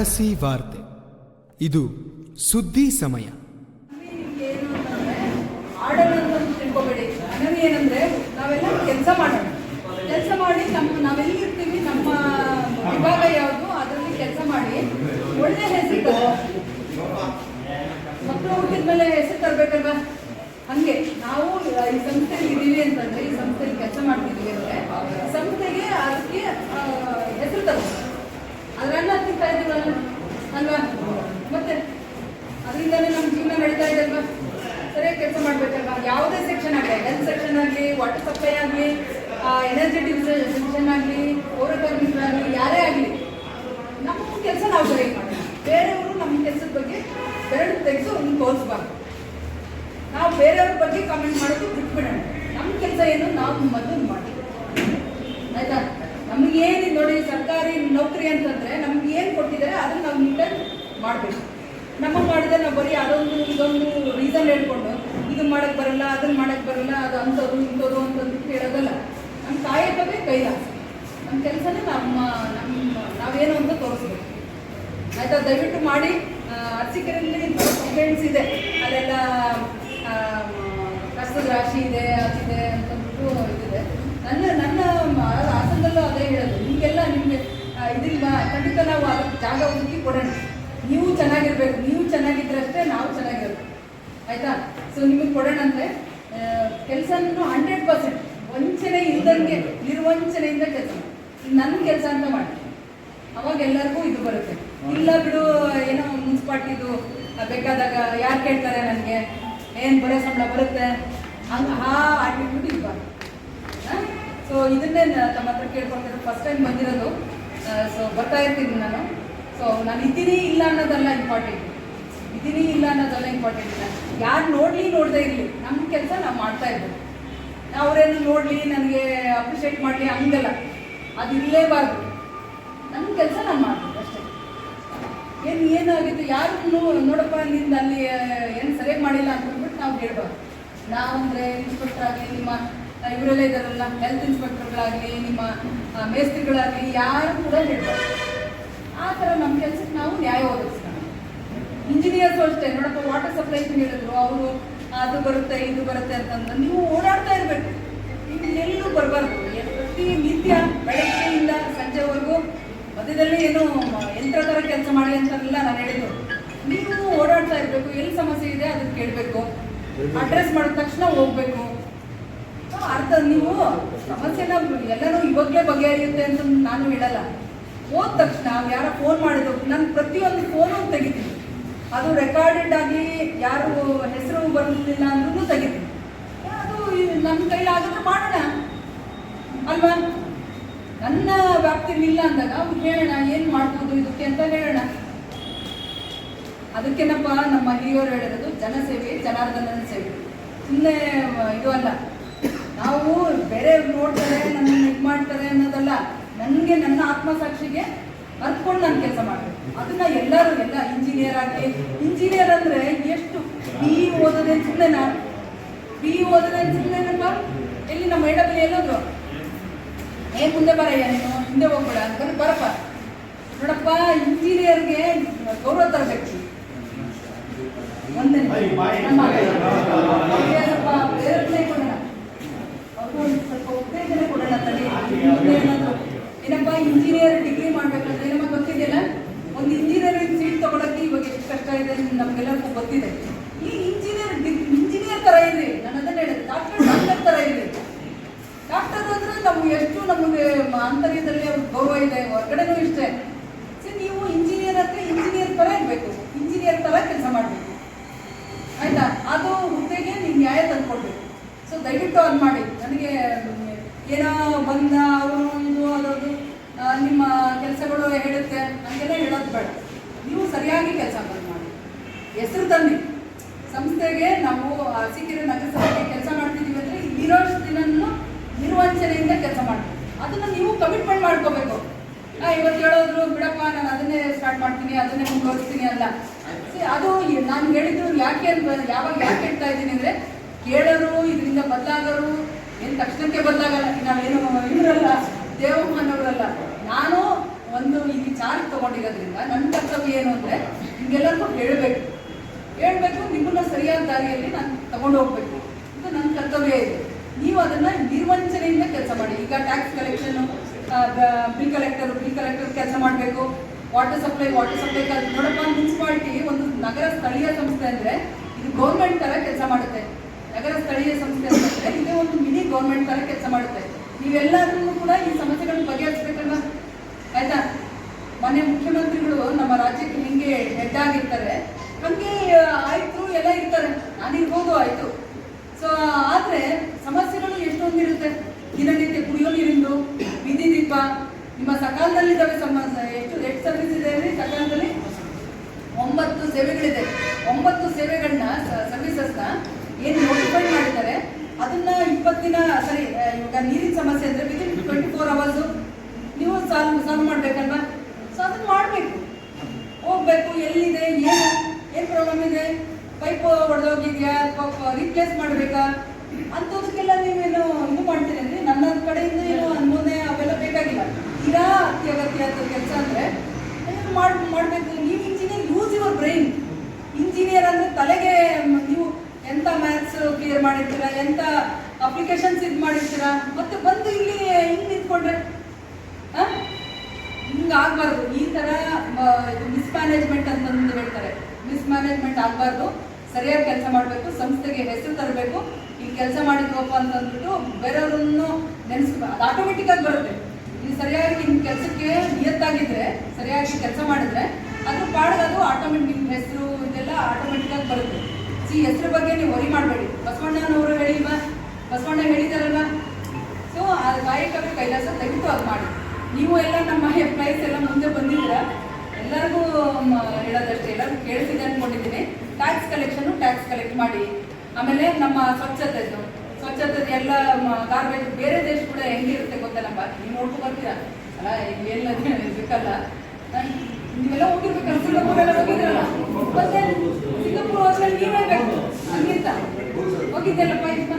ಅರಸಿ ವಾರ್ತೆ. ಇದು ಸುದ್ದಿ ಸಮಯ. ಏನಂದ್ರೆ ನಾವೆಲ್ಲ ಕೆಲಸ ಮಾಡೋಣ. ಕೆಲಸ ಮಾಡಿ ನಮ್ಮ ನಾವೆಲ್ಲಿರ್ತೀವಿ ನಮ್ಮ ವಿಭಾಗ ಯಾವುದು, ಅದರಲ್ಲಿ ಕೆಲಸ ಮಾಡಿ. ಒಳ್ಳೆ ಹೆಸರು ತರೋ. ಮಕ್ಕಳು ಹುಟ್ಟಿದ ಮೇಲೆ ಹೆಸರು ತರಬೇಕಲ್ವಾ ಹಂಗೆ ನಾವು ಈ ಸಂಸ್ಥೆಯಲ್ಲಿ ಇದ್ದೀವಿ ಅಂತಂದ್ರೆ ಈ ಸಂಸ್ಥೆಯಲ್ಲಿ ಕೆಲಸ ಮಾಡ್ತಿದ್ದೀವಿ ಅಂದ್ರೆ ಸಂಸ್ಥೆಗೆ ಅದಕ್ಕೆ ಆ, ಹೆಸರು ತರಬೇಕು ಅದರನ್ನ ತಿಂತಾ ಇದ್ದೀವಲ್ಲ ಅಲ್ವಾ ಮತ್ತೆ ಅದರಿಂದನೇ ನಮ್ಮ ಜೀವನ ನಡೀತಾ ಇದೆ ಅಲ್ವಾ ಸರಿಯಾಗಿ ಕೆಲಸ ಮಾಡ್ಬೇಕಲ್ವಾ ಯಾವುದೇ ಸೆಕ್ಷನ್ ಆಗಲಿ ಹೆಲ್ತ್ ಸೆಕ್ಷನ್ ಆಗಲಿ ವಾಟರ್ ಸಪ್ಲೈ ಆಗಲಿ ಎನರ್ಜೆಟಿಕ್ ಡಿಸ್ಟ್ರಿಬ್ಯೂಷನ್ ಆಗಲಿ ಪೌರಕಾರ್ಮಿಕರಾಗಲಿ ಯಾರೇ ಆಗಲಿ, ನಮ್ಮ ಕೆಲಸ ನಾವು ಸರಿಯಾಗಿ ಮಾಡೋಣ ಬೇರೆಯವರು ನಮ್ಮ ಕೆಲಸದ ಬಗ್ಗೆ ಬೆರಳು ತೆಗೆದು ಒಂದು ತೋರಿಸ್ಬಾರ್ದು. ನಾವು ಬೇರೆಯವ್ರ ಬಗ್ಗೆ ಕಾಮೆಂಟ್ ಮಾಡೋದು ಬಿಟ್ಬಿಡೋಣ ನಮ್ಮ ಕೆಲಸ ಏನು, ನಾವು ಮೊದಲು ಮಾಡಿ ಆಯ್ತಾ? ಏನು ನೋಡಿ, ಸರ್ಕಾರಿ ನೌಕರಿ ಅಂತಂದ್ರೆ ನಮ್ಗೆ ಏನು ಕೊಟ್ಟಿದ್ದಾರೆ, ಅದನ್ನ ನಾವು ನೀಟಾಗಿ ಮಾಡಬೇಕು. ನಮಗೆ ಮಾಡಿದ್ರೆ ನಾವು ಬರೀ ಅದೊಂದು, ಇದೊಂದು ರೀಸನ್ ಹೇಳ್ಕೊಂಡು ಇದನ್ನ ಮಾಡಕ್ ಬರಲ್ಲ ಅದನ್ನ ಮಾಡಕ್ ಬರಲ್ಲ ಅದು ಅಂಥದ್ದು ಇಂಥದ್ದು ಅಂತಂದು ಹೇಳೋದಲ್ಲ ನಮ್ಮ ಕಾಯಕವೇ ಕೈಲಾಸ. ನಮ್ಮ ಕೆಲಸನೇ ನಮ್ಮ ನಮ್ಮ ನಾವೇನು ಅಂತ ತೋರಿಸ್ಬೇಕು. ಆಯ್ತಾ ದಯವಿಟ್ಟು ಮಾಡಿ. ಅರ್ಸಿಕೆರೆಯಲ್ಲಿ ಕಂಪ್ಲೇಂಟ್ಸ್ ಇದೆ. ಅಲ್ಲೆಲ್ಲ ಆ, ಕಷ್ಟದ ರಾಶಿ ಇದೆ ಅದಿದೆ ಅಂತಂದ್ಬಿಟ್ಟು ಇದಿದೆ. ನನ್ನ ನನ್ನ ಆಸನದಲ್ಲೂ ಅದೇ ಹೇಳೋದು. ನಿಮಗೆಲ್ಲ ನಿಮಗೆ ಇದಿಲ್ಲ ಖಂಡಿತ ನಾವು ಅದಕ್ಕೆ ಜಾಗ ಹುಡುಕಿ ಕೊಡೋಣ. ನೀವು ಚೆನ್ನಾಗಿರ್ಬೇಕು. ನೀವು ಚೆನ್ನಾಗಿದ್ರಷ್ಟೇ ನಾವು ಚೆನ್ನಾಗಿರ್ಬೇಕು. ಆಯ್ತಾ? ಸೊ ನಿಮಗೆ ಕೊಡೋಣ ಅಂದರೆ ಕೆಲಸನೂ ಹಂಡ್ರೆಡ್ ಪರ್ಸೆಂಟ್ ವಂಚನೆ ಇಲ್ದಂಗೆ, ನಿರ್ವಂಚನೆಯಿಂದ ಕೆಲಸ ನನ್ನ ಕೆಲಸ ಅಂತ ಮಾಡಿ. ಅವಾಗ ಎಲ್ಲರಿಗೂ ಇದು ಬರುತ್ತೆ. ಇಲ್ಲ ಬಿಡು, ಏನೋ ಮುನ್ಸಿಪಾಲ್ಟಿದು ಬೇಕಾದಾಗ ಯಾರು ಕೇಳ್ತಾರೆ ನನಗೆ? ಏನು, ಬರೋ ಸಂಬಳ ಬರುತ್ತೆ? ಹಂಗೆ ಹಾ ಆಟಿಟ್ಯೂಡ್ ಇರಬಾರ್ದು. ಸೊ ಇದನ್ನೇ ತಮ್ಮ ಹತ್ರ ಕೇಳ್ಕೊಳ್ತಾರೆ ಫಸ್ಟ್ ಟೈಮ್ ಬಂದಿರೋದು. ಸೊ ಬರ್ತಾ ಇರ್ತೀನಿ ನಾನು. ಸೊ ನಾನು ಇದ್ದೀನಿ ಇಲ್ಲ ಅನ್ನೋದಲ್ಲ ಇಂಪಾರ್ಟೆಂಟ್ ಇದ್ದೀನಿ ಇಲ್ಲ ಅನ್ನೋದಲ್ಲ ಇಂಪಾರ್ಟೆಂಟ್ ಇಲ್ಲ. ಯಾರು ನೋಡಲಿ ನೋಡದೇ ಇರಲಿ. ನಮ್ಮ ಕೆಲಸ ನಾವು ಮಾಡ್ತಾ ಇದ್ದೀವಿ ಅವರೇನು ನೋಡಲಿ, ನನಗೆ ಅಪ್ರಿಷಿಯೇಟ್ ಮಾಡಲಿ ಹಂಗಲ್ಲ. ಅದು ಇರಲೇಬಾರ್ದು. ನಮ್ಮ ಕೆಲಸ ನಾನು ಮಾಡ್ತೀವಿ ಅಷ್ಟೇ. ಏನು ಏನಾಗಿತ್ತು ಯಾರು ನೋಡಪ್ಪ, ನಿಂದ ಅಲ್ಲಿ ಏನು ಸರಿಯಾಗಿ ಮಾಡಿಲ್ಲ ಅಂತ ಅಂದ್ಬಿಟ್ಟು ನಾವು ಹೇಳ್ಬಾರ್ದು. ನಾವು ಅಂದರೆ ಇನ್ಸ್ಪೆಕ್ಟರ್ ಆಗಲಿ, ನಿಮ್ಮ ಇವರೆಲ್ಲ ಇದ್ದಾರಲ್ಲ ಹೆಲ್ತ್ ಇನ್ಸ್ಪೆಕ್ಟರ್ಗಳಾಗಲಿ ನಿಮ್ಮ ಮೇಸ್ತ್ರಿಗಳಾಗಲಿ, ಯಾರು ಕೂಡ ಹೇಳ್ಬಾರ್ದು. ಆ ಥರ ನಮ್ಮ ಕೆಲಸಕ್ಕೆ ನಾವು ನ್ಯಾಯ ಒದಗಿಸ್ಕೋಣ ಇಂಜಿನಿಯರ್ಸ್ ಅಷ್ಟೇ, ನೋಡಪ್ಪ ವಾಟರ್ ಸಪ್ಲೈ ಹೇಳಿದ್ರು, ಅವರು ಅದು ಬರುತ್ತೆ, ಇದು ಬರುತ್ತೆ ಅಂತಂದ್ರೆ ನೀವು ಓಡಾಡ್ತಾ ಇರಬೇಕು. ಎಲ್ಲೂ ಬರಬಾರ್ದು. ಪ್ರತಿ ನಿತ್ಯ ಬೆಳಗ್ಗೆಯಿಂದ ಸಂಜೆವರೆಗೂ ಮಧ್ಯದಲ್ಲಿ ಏನು ಯಂತ್ರ ಥರ ಕೆಲಸ ಮಾಡಿ ಅಂತೆಲ್ಲ ನಾನು ಹೇಳಿದ್ದು. ನೀವು ಓಡಾಡ್ತಾ ಇರಬೇಕು, ಎಲ್ಲಿ ಸಮಸ್ಯೆ ಇದೆ ಅದನ್ನ ಕೇಳಬೇಕು. ಅಡ್ರೆಸ್ ಮಾಡಿದ ತಕ್ಷಣ ಹೋಗ್ಬೇಕು. ಅರ್ಥ ನೀವು ಸಮಸ್ಯೆನ ಎಲ್ಲನೂ ಇವಾಗಲೇ ಬಗೆಹರಿಯುತ್ತೆ ಅಂತ ನಾನು ಹೇಳಲ್ಲ. ಹೋದ ತಕ್ಷಣ, ಯಾರ ಫೋನ್ ಮಾಡಿದ್ರು, ನಾನು ಪ್ರತಿಯೊಂದು ಫೋನು ತೆಗಿತೀನಿ. ಅದು ರೆಕಾರ್ಡೆಡ್ ಆಗಿ ಯಾರು ಹೆಸರು ಬರಲಿಲ್ಲ ಅಂದ್ರೂ ತೆಗಿತೀನಿ. ಅದು ನನ್ನ ಕೈಲಾಗಿದ್ರೆ ಮಾಡೋಣ. ಅಲ್ವಾ? ನನ್ನ ವ್ಯಾಪ್ತಿಯಲ್ಲಿ ಇಲ್ಲ ಅಂದಾಗ ಅವ್ರು ಹೇಳೋಣ, ಏನು ಮಾಡ್ಬೋದು ಇದಕ್ಕೆ ಅಂತ ಹೇಳೋಣ. ಅದಕ್ಕೇನಪ್ಪ, ನಮ್ಮ ಹಿರಿಯವರು ಹೇಳಿರೋದು ಜನಸೇವೆ ಜನಾರ್ದನ ಸೇವೆ. ಸುಮ್ಮನೆ ಇದು ಅಲ್ಲ. ನಾವು ಬೇರೆ ನೋಡ್ತಾರೆ ನನ್ನ ಇದು ಮಾಡ್ತಾರೆ ಅನ್ನೋದಲ್ಲ. ನನಗೆ ನನ್ನ ಆತ್ಮಸಾಕ್ಷಿಗೆ ಅರ್ಕೊಂಡು ನಾನು ಕೆಲಸ ಮಾಡಬೇಕು. ಅದನ್ನ ಎಲ್ಲರೂ ಎಲ್ಲ ಇಂಜಿನಿಯರ್ ಆಗಿ ಇಂಜಿನಿಯರ್ ಅಂದ್ರೆ ಎಷ್ಟು? ಬಿ ಓದದೆ ಸುಮ್ಮನೆನಾ ಬಿ ಓದದೆ ಸುಮ್ಮನೆನಪ್ಪ ಎಲ್ಲಿ ನಮ್ಮ ಮೇಡಮ್ ಎಲ್ಲೋದ್ರು ಏ ಮುಂದೆ ಬರಯ್ಯ ನೀನು ಹಿಂದೆ ಹೋಗ್ಬೇಡ ಅಂತ ಬರಪ್ಪ. ನೋಡಪ್ಪ ಇಂಜಿನಿಯರ್ಗೆ ಗೌರವ ತರಬೇಕು. ನಮ್ಮ ಪ್ರೇರಣೆ ಕೊಡೋಣ. ಅವ್ರಿಗೂ ಒಂದು ಸ್ವಲ್ಪ ಉತ್ತೇಜನ ಕೊಡೋಣ ತಡಿ. ಏನಾದ್ರು ಏನಪ್ಪ ಇಂಜಿನಿಯರ್ ಡಿಗ್ರಿ ಮಾಡ್ಬೇಕಂದ್ರೆ ಏನಪ್ಪ ಗೊತ್ತಿದೆಯಲ್ಲ ಒಂದು ಇಂಜಿನಿಯರಿಂಗ್ ಸೀಟ್ ತಗೊಳಕ್ಕೆ ಇವಾಗ ಎಷ್ಟು ಕಷ್ಟ ಇದೆ ನಮ್ಗೆಲ್ಲರಿಗೂ ಗೊತ್ತಿದೆ. ಈ ಇಂಜಿನಿಯರ್ ಇಂಜಿನಿಯರ್ ತರ ಇದೆ. ನಾನು ಅದನ್ನ ಹೇಳಿದೆ. ಡಾಕ್ಟರ್ ಡಾಕ್ಟರ್ ತರ ಇದೆ. ಡಾಕ್ಟರ್ ಅಂದ್ರೆ ನಮ್ಗೆ ಎಷ್ಟು ನಮಗೆ ಆಂತರ್ಯದಲ್ಲಿ ಗೌರವ ಇದೆ, ಹೊರಗಡೆನೂ ಇಷ್ಟೇ. ಸರಿ ನೀವು ಇಂಜಿನಿಯರ್ ಅಂದ್ರೆ ಇಂಜಿನಿಯರ್ ತರ ಇರಬೇಕು. ಇಂಜಿನಿಯರ್ ತರ ಕೆಲಸ ಮಾಡಬೇಕು. ಆಯ್ತಾ? ಅದು ಹುದ್ದೆಗೆ ನೀವು ನ್ಯಾಯ ತಂದ್ಕೊಡ್ಬೇಕು. ಸೊ ದಯವಿಟ್ಟು ಅದು ಮಾಡಿ. ನನಗೆ, ಏನೋ ಬಂದ ಅವರು ಇದು ಅದದು ಆ, ನಿಮ್ಮ ಕೆಲಸಗಳು ಹೇಳುತ್ತೆ ಹಂಗೆಲ್ಲ ಹೇಳೋದು ಬೇಡ ನೀವು ಸರಿಯಾಗಿ ಕೆಲಸ ಮಾಡಿ ಹೆಸರು ತನ್ನಿ ಸಂಸ್ಥೆಗೆ ನಾವು ಅರಸೀಕೆರೆ ನಗರಸಭೆಗೆ ಕೆಲಸ ಮಾಡ್ತಿದ್ದೀವಿ ಅಂದರೆ ಇಲ್ಲಿರೋಷ್ಟು ದಿನನೂ ನಿರ್ವಂಚನೆಯಿಂದ ಕೆಲಸ ಮಾಡಬೇಕು ಅದನ್ನು ನೀವು ಕಮಿಟ್ಮೆಂಟ್ ಮಾಡ್ಕೋಬೇಕು. ಇವತ್ತು ಹೇಳೋದ್ರು ಬಿಡಪ್ಪ ನಾನು ಅದನ್ನೇ ಸ್ಟಾರ್ಟ್ ಮಾಡ್ತೀನಿ ಅದನ್ನೇ ಮುಂದುವರಿಸ್ತೀನಿ ಅಲ್ಲ ಅದು ನಾನು ಹೇಳಿದ್ರು ಯಾಕೆ ಅಂತ ಯಾವಾಗ ಯಾಕೆ ಹೇಳ್ತಾ ಇದ್ದೀನಿ ಅಂದರೆ ಕೇಳೋರು ಇದರಿಂದ ಬದಲಾಗೋರು ಏನು ತಕ್ಷಣಕ್ಕೆ ಬದಲಾಗಲ್ಲ. ನಾವೇನು ಇವರಲ್ಲ ದೇವಮಾನವರಲ್ಲ ನಾನು ಒಂದು ಇಲ್ಲಿ ಚಾರ್ಜ್ ತಗೊಂಡಿರೋದ್ರಿಂದ ನನ್ನ ಕರ್ತವ್ಯ ಏನು ಅಂದರೆ ನಿಮ್ಗೆಲ್ಲರಿಗೂ ಹೇಳಬೇಕು. ಹೇಳ್ಬೇಕು ನಿಮ್ಮನ್ನ ಸರಿಯಾದ ದಾರಿಯಲ್ಲಿ ನಾನು ತಗೊಂಡು ಹೋಗ್ಬೇಕು. ಇದು ನನ್ನ ಕರ್ತವ್ಯ ಇದೆ. ಕೆಲಸ ಮಾಡಿ. ಈಗ tax collection bill collector bill collector ಕೆಲಸ ಮಾಡಬೇಕು. ವಾಟರ್ ಸಪ್ಲೈ ವಾಟರ್ ಸಪ್ಲೈ ನೋಡಪ್ಪ ಮುನ್ಸಿಪಾಲಿಟಿ ಒಂದು ನಗರ ಸ್ಥಳೀಯ ಸಂಸ್ಥೆ ಅಂದರೆ ಇದು ಗೌರ್ಮೆಂಟ್ ಥರ ಕೆಲಸ ಮಾಡುತ್ತೆ. ನಗರ ಸ್ಥಳೀಯ ಸಂಸ್ಥೆ ಅಂತಂದರೆ ಇದೇ ಒಂದು ಮಿನಿ ಗೌರ್ಮೆಂಟ್ ಥರ ಕೆಲಸ ಮಾಡುತ್ತೆ. ನೀವೆಲ್ಲರೂ ಕೂಡ ಈ ಸಮಸ್ಯೆಗಳನ್ನ ಬಗೆಹರಿಸ್ಬೇಕಲ್ಲ ಆಯಿತಾ? ಮನೆ ಮುಖ್ಯಮಂತ್ರಿಗಳು ನಮ್ಮ ರಾಜ್ಯಕ್ಕೆ ಹೆಂಗೆ ಹೆಡ್ ಆಗಿರ್ತಾರೆ. ಹಂಗೆ ಆಯ್ತು, ಎಲ್ಲ ಇರ್ತಾರೆ. ನಾನಿರ್ಬೋದು, ಆಯ್ತು. ಬೀದಿ ನಿಮ್ಮ ಸಕಾಲದಲ್ಲಿ ಇದ್ದಾವೆ ಸಂಬಂಧ ಎಷ್ಟು ಲೇಟ್ ಸರ್ವಿಸ್ ಇದೆ ರೀ ಸಕಾಲದಲ್ಲಿ ಒಂಬತ್ತು ಸೇವೆಗಳಿದೆ. ಒಂಬತ್ತು ಸೇವೆಗಳನ್ನ ಸರ್ವಿಸಸ್ನ ಏನು ನೋಟಿಫೈ ಮಾಡಿದ್ದಾರೆ ಅದನ್ನ ಇಪ್ಪತ್ತಿನ ಸರಿ ಆ, ಇವಾಗ ನೀರಿನ ಸಮಸ್ಯೆ ಅಂದ್ರೆ ವಿದಿನ್ ಟ್ವೆಂಟಿ ಫೋರ್ ಅವರ್ಸು ನೀವು ಸಾಲ್ವ್ ಸಾಲ್ವ್ ಮಾಡ್ಬೇಕಲ್ವ? ಸೊ ಅದನ್ನ ಮಾಡಬೇಕು. ಹೋಗ್ಬೇಕು ಎಲ್ಲಿದೆ ಏನು ಏನು ಪ್ರಾಬ್ಲಮ್ ಇದೆ? ಪೈಪ್ ಒಡೆದೋಗಿದೆಯಾ ಅಥವಾ ರೀಪ್ಲೇಸ್ ಮಾಡಬೇಕಾ? ಅಂಥದಕ್ಕೆಲ್ಲ ತಲೆಗೆ ನೀವು ಎಂತ ಮ್ಯಾಥ್ಸ್ ಕ್ಲಿಯರ್ ಮಾಡಿರ್ತೀರಾ? ಎಂತ ಅಪ್ಲಿಕೇಶನ್ಸ್ ಇದು ಮಾಡಿರ್ತೀರಾ? ಮತ್ತೆ ಬಂದು ಇಲ್ಲಿ ಹಿಂಗೆ ನಿಂತ್ಕೊಂಡ್ರೆ? ಹಿಂಗೆ ಆಗ್ಬಾರ್ದು. ಈ ತರ ಮಿಸ್ಮ್ಯಾನೇಜ್ಮೆಂಟ್ ಅಂತಂದು ಹೇಳ್ತಾರೆ. ಮಿಸ್ಮ್ಯಾನೇಜ್ಮೆಂಟ್ ಆಗಬಾರ್ದು. ಸರಿಯಾಗಿ ಕೆಲಸ ಮಾಡಬೇಕು, ಸಂಸ್ಥೆಗೆ ಹೆಸರು ತರಬೇಕು. ಇಲ್ಲಿ ಕೆಲಸ ಮಾಡಿದ್ವಪ್ಪ ಅಂತಂದ್ಬಿಟ್ಟು ಬೇರೆಯವ್ರನ್ನು ನೆನೆಸ್ಬೇಕು ಅದು ಆಟೋಮೆಟಿಕ್ ಆಗಿ ಬರುತ್ತೆ. ನೀವು ಸರಿಯಾಗಿ ನಿಮ್ಮ ಕೆಲಸಕ್ಕೆ ನಿಯತ್ತಾಗಿದ್ದರೆ ಸರಿಯಾಗಿ ಕೆಲಸ ಮಾಡಿದ್ರೆ, ಅದ್ರ ಪಾಡ್ಗೆ ಅದು ಆಟೋಮೆಟಿಕ್ ಹೆಸರು ಇದೆಲ್ಲ ಆಟೋಮೆಟಿಕ್ ಆಗಿ ಬರುತ್ತೆ. ಸಿ ಹೆಸರು ಬಗ್ಗೆ ನೀವು ವರಿ ಮಾಡಬೇಡಿ. ಬಸವಣ್ಣನವರು ಹೇಳಿಲ್ವಾ? ಬಸವಣ್ಣ ಹೇಳಿದಾರಲ್ವಾ ಸೊ ಆ ಕಾಯಕವೇ ಕೈಲಾಸ ತೆಗೆದು ಅದು ಮಾಡಿ. ನೀವು ಎಲ್ಲ ನಮ್ಮ ಎಂಪ್ಲಾಯೀಸ್ ಎಲ್ಲ ಮುಂದೆ ಬಂದಿದ್ದೀರಾ? ಎಲ್ಲರಿಗೂ ಹೇಳೋದಷ್ಟೇ ಎಲ್ಲರಿಗೂ ಕೇಳಿಸಿದೆ ಅಂದ್ಕೊಂಡಿದ್ದೀನಿ ಟ್ಯಾಕ್ಸ್ ಕಲೆಕ್ಷನು ಟ್ಯಾಕ್ಸ್ ಕಲೆಕ್ಟ್ ಮಾಡಿ. ಆಮೇಲೆ ನಮ್ಮ ಸ್ವಚ್ಛತೆದು ಸ್ವಚ್ಛತೆ ಎಲ್ಲ ಗಾರ್ಬೇಜ್ ಬೇರೆ ದೇಶ ಕೂಡ ಹೆಂಗಿರುತ್ತೆ ಗೊತ್ತಲ್ಲಪ್ಪ ನೀವು ನೋಡ್ಕೊಂಡು ಬರ್ತೀರಾ? ಅಲ್ಲ ಎಲ್ಲ ಸಿಕ್ಕಲ್ಲ. ನೀವೆಲ್ಲ ಹೋಗಿರ್ಬೇಕಲ್ಲ ಸಿಂಗಾಪುರ್ ಎಲ್ಲ ಹೋಗಿದ್ರಲ್ಲ ಮತ್ತೆ ಸಿಂಗಾಪುರ್ ಹೋದ್ಮೇಲೆ ನೀವೇ ಬೇಕು ಹಂಗಿಂತ ಹೋಗಿದ್ದೆಲ್ಲಪ್ಪ ಇಪ್ಪನ ಹೇಳು ನೀನು